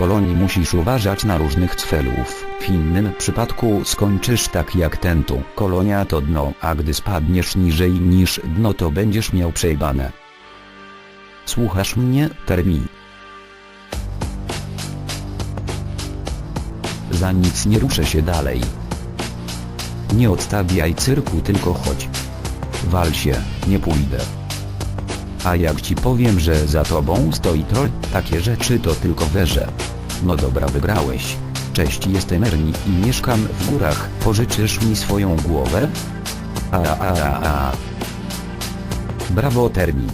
kolonii musisz uważać na różnych celów. W innym przypadku skończysz tak jak ten tu. Kolonia to dno, a gdy spadniesz niżej niż dno to będziesz miał przejebane. Słuchasz mnie, Termi? Za nic nie ruszę się dalej. Nie odstawiaj cyrku tylko chodź. Wal się, nie pójdę. A jak ci powiem, że za tobą stoi troll, takie rzeczy to tylko werze. No dobra wygrałeś. Cześć jestem Erni i mieszkam w górach, pożyczysz mi swoją głowę? A a a a. Brawo Termi.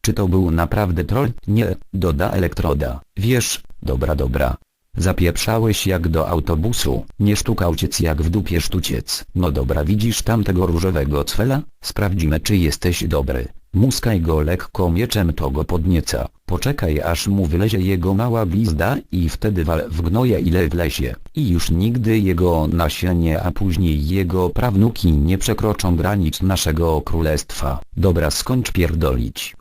Czy to był naprawdę troll? Nie, doda elektroda. Wiesz, dobra dobra. Zapieprzałeś jak do autobusu, nie sztuka uciec jak w dupie sztuciec. No dobra widzisz tamtego różowego cwela? Sprawdzimy czy jesteś dobry. Muskaj go lekko mieczem to go podnieca. Poczekaj aż mu wylezie jego mała blizda i wtedy wal w gnoje ile wlezie. I już nigdy jego nasienie a później jego prawnuki nie przekroczą granic naszego królestwa. Dobra skończ pierdolić.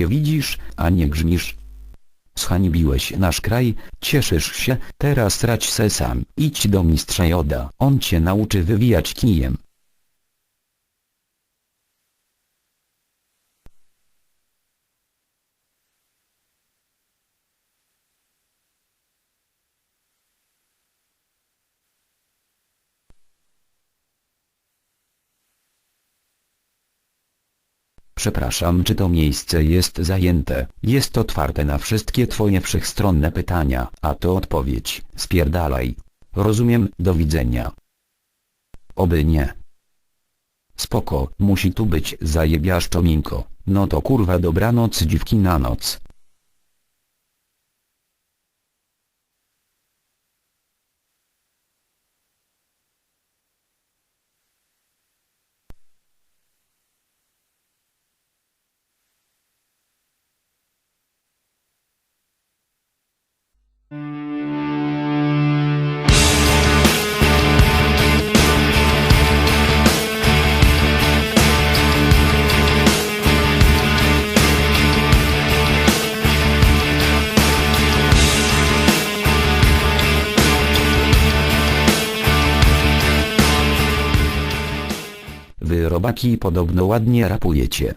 Się widzisz, a nie grzmisz. Zhańbiłeś nasz kraj, cieszysz się, teraz rać se sam. Idź do mistrza Joda, on cię nauczy wywijać kijem. Przepraszam, czy to miejsce jest zajęte? Jest otwarte na wszystkie twoje wszechstronne pytania, a to odpowiedź. Spierdalaj. Rozumiem, do widzenia. Oby nie. Spoko, musi tu być zajebiaszczo miękko. No to kurwa dobranoc dziwki na noc. Robaki podobno ładnie rapujecie.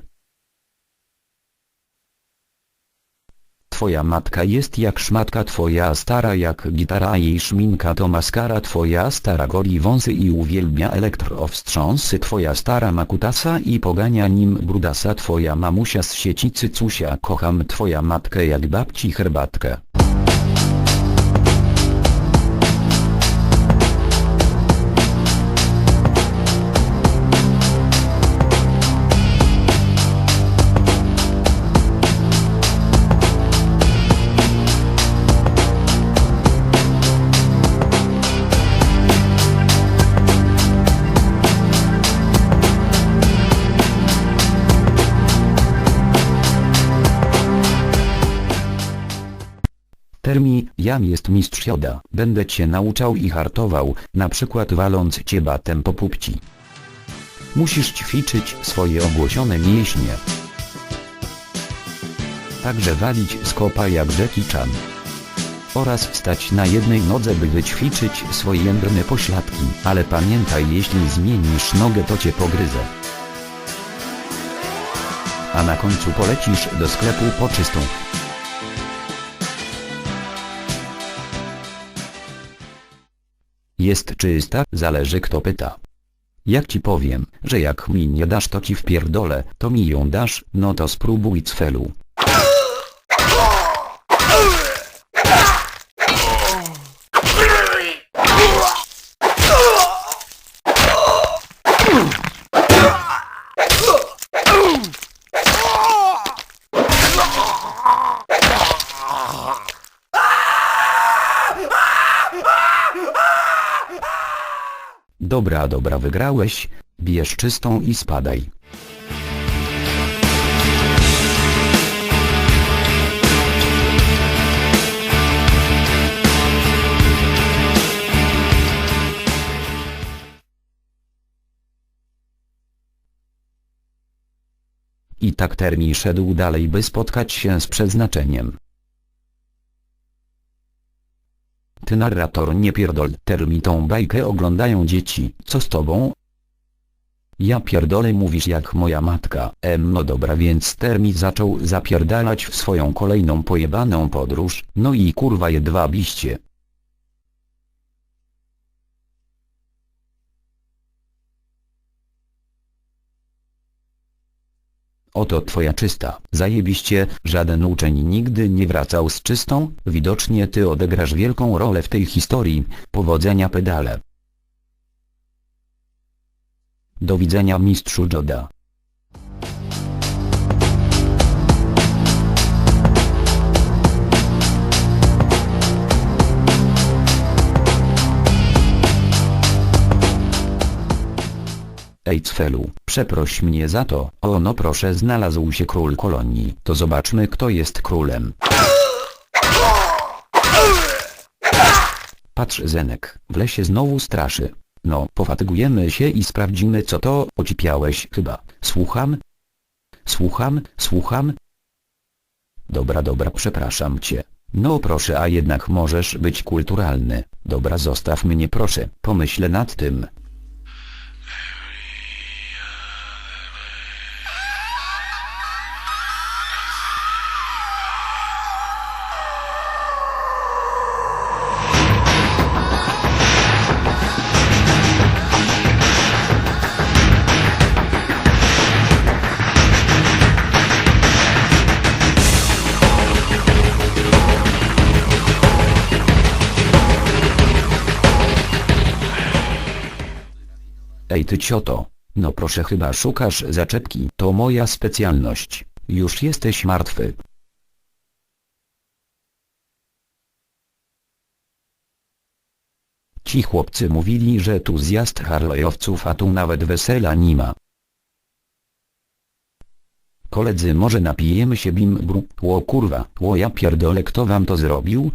Twoja matka jest jak szmatka twoja stara jak gitara jej szminka to maskara twoja stara goli wąsy i uwielbia elektrowstrząsy twoja stara makutasa i pogania nim brudasa twoja mamusia z sieci cycusia kocham twoja matkę jak babci herbatkę. Termi, jam jest mistrz joda. Będę cię nauczał i hartował, na przykład waląc cię batem po pupci. Musisz ćwiczyć swoje ogłosione mięśnie. Także walić z kopa jak Jackie Chan. oraz stać na jednej nodze by wyćwiczyć swoje jędrne pośladki. Ale pamiętaj jeśli zmienisz nogę to cię pogryzę. A na końcu polecisz do sklepu po czystą. Jest czysta, zależy kto pyta. Jak ci powiem, że jak mi nie dasz to ci wpierdolę, to mi ją dasz, no to spróbuj cfelu. Dobra dobra wygrałeś, bierz czystą i spadaj. I tak Termi szedł dalej by spotkać się z przeznaczeniem. Ty narrator nie pierdol, Termi tą bajkę oglądają dzieci, co z tobą? Ja pierdolę mówisz jak moja matka, em no dobra więc Termi zaczął zapierdalać w swoją kolejną pojebaną podróż, no i kurwa jedwabiście. Oto twoja czysta. Zajebiście, żaden uczeń nigdy nie wracał z czystą, widocznie ty odegrasz wielką rolę w tej historii, powodzenia pedale. Do widzenia mistrzu Joda. Ej Cfelu, przeproś mnie za to, o no proszę znalazł się król kolonii, to zobaczmy kto jest królem. Patrz Zenek, w lesie znowu straszy. No, pofatygujemy się i sprawdzimy co to, ocipiałeś chyba. Słucham? Słucham, słucham? Dobra dobra przepraszam cię. No proszę a jednak możesz być kulturalny. Dobra zostaw mnie proszę, pomyślę nad tym. Ej ty cioto. No proszę chyba szukasz zaczepki. To moja specjalność. Już jesteś martwy. Ci chłopcy mówili, że tu zjazd harlojowców, a tu nawet wesela nie ma. Koledzy może napijemy się bimbru, ło kurwa, ło ja pierdolę kto wam to zrobił?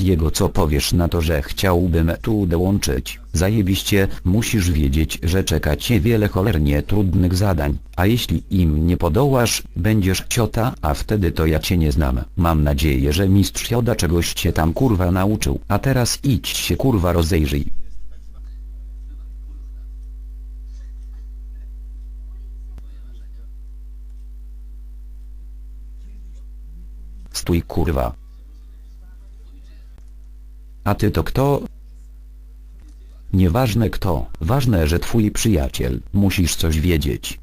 Diego co powiesz na to, że chciałbym tu dołączyć? Zajebiście, musisz wiedzieć, że czeka cię wiele cholernie trudnych zadań, a jeśli im nie podołasz, będziesz ciota, a wtedy to ja cię nie znam. Mam nadzieję, że mistrz Joda czegoś cię tam kurwa nauczył, a teraz idź się kurwa rozejrzyj. Stój kurwa. A ty to kto? Nieważne kto, ważne, że twój przyjaciel, musisz coś wiedzieć.